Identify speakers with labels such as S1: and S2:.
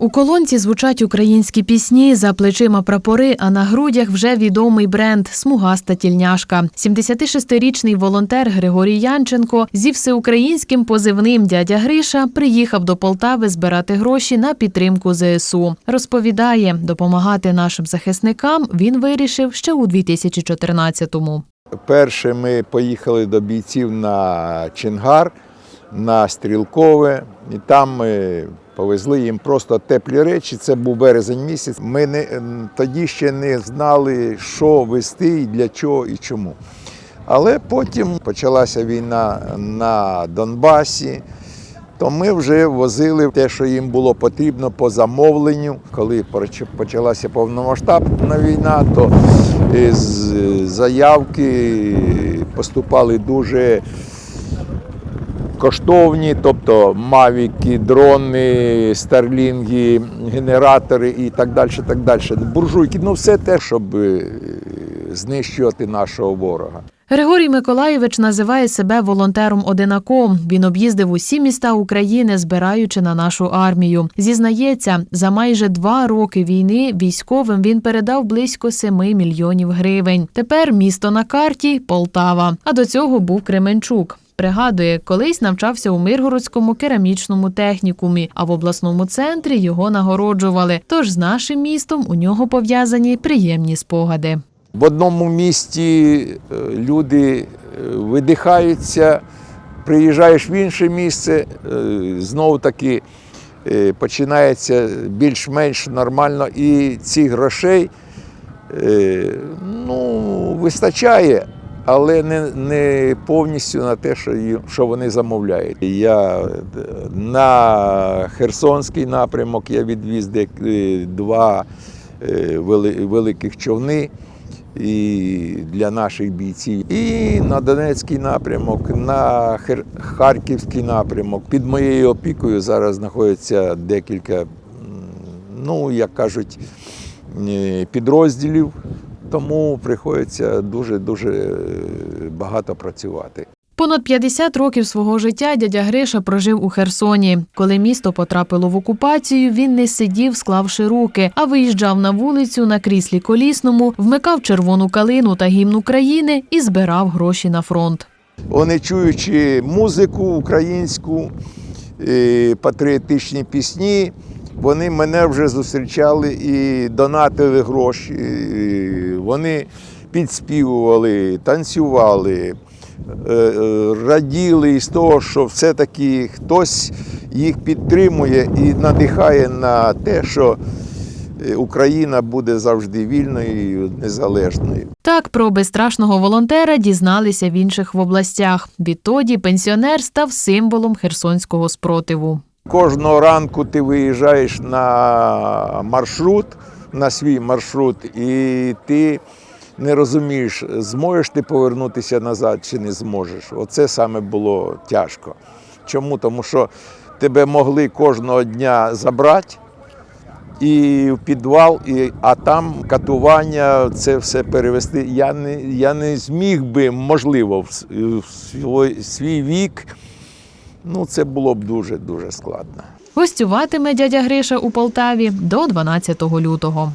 S1: У колонці звучать українські пісні, за плечима прапори, а на грудях вже відомий бренд Смугаста тільняшка. 76-річний волонтер Григорій Янченко зі всеукраїнським позивним дядя Гриша приїхав до Полтави збирати гроші на підтримку ЗСУ. Розповідає, допомагати нашим захисникам він вирішив ще у 2014-му.
S2: Перше ми поїхали до бійців на Чингар, на Стрілкове, і там ми повезли їм просто теплі речі. Це був березень місяць. Ми не, тоді ще не знали, що вести, для чого і чому. Але потім почалася війна на Донбасі. То ми вже возили те, що їм було потрібно по замовленню. Коли почалася повномасштабна війна, то е, з заявки поступали дуже коштовні, тобто мавіки, дрони, старлінги, генератори і так далі. Так далі. Буржуйки, ну все те, щоб е, знищувати нашого ворога.
S1: Григорій Миколаєвич називає себе волонтером-одинаком. Він об'їздив усі міста України, збираючи на нашу армію. Зізнається, за майже два роки війни військовим він передав близько 7 мільйонів гривень. Тепер місто на карті Полтава. А до цього був Кременчук. Пригадує, колись навчався у Миргородському керамічному технікумі, а в обласному центрі його нагороджували. Тож з нашим містом у нього пов'язані приємні спогади.
S2: В одному місті е, люди е, видихаються, приїжджаєш в інше місце, е, знову таки починається більш-менш нормально, і цих грошей ну, вистачає, але не, не повністю на те, що, що вони замовляють. Я е, на Херсонський напрямок я відвіз е, два е, вели- великих човни і для наших бійців. І на Донецький напрямок, на Хер- Харківський напрямок. Під моєю опікою зараз знаходиться декілька, ну, як кажуть, підрозділів. Тому приходиться дуже-дуже е, багато працювати.
S1: Понад 50 років свого життя дядя Гриша прожив у Херсоні. Коли місто потрапило в окупацію, він не сидів, склавши руки, а виїжджав на вулицю на кріслі колісному, вмикав червону калину та гімн України і збирав гроші на фронт.
S2: Вони чуючи музику українську, е, патріотичні пісні, вони мене вже зустрічали і донатили гроші. Вони підспівували, танцювали, е, е, раділи із того, що все-таки хтось їх підтримує і надихає на те, що е, Україна буде завжди вільною і незалежною.
S1: Так про безстрашного волонтера дізналися в інших областях. Відтоді пенсіонер став символом херсонського спротиву.
S2: Кожного ранку ти виїжджаєш на маршрут, на свій маршрут, і ти не розумієш, зможеш ти повернутися назад чи не зможеш. Оце саме було тяжко. Чому? Тому що тебе могли кожного дня забрати і в підвал, і, а там катування, це все перевести. Я не, я не зміг би, можливо, в, свій, вік. Ну, це було б дуже-дуже складно.
S1: Гостюватиме дядя Гриша у Полтаві до 12 лютого.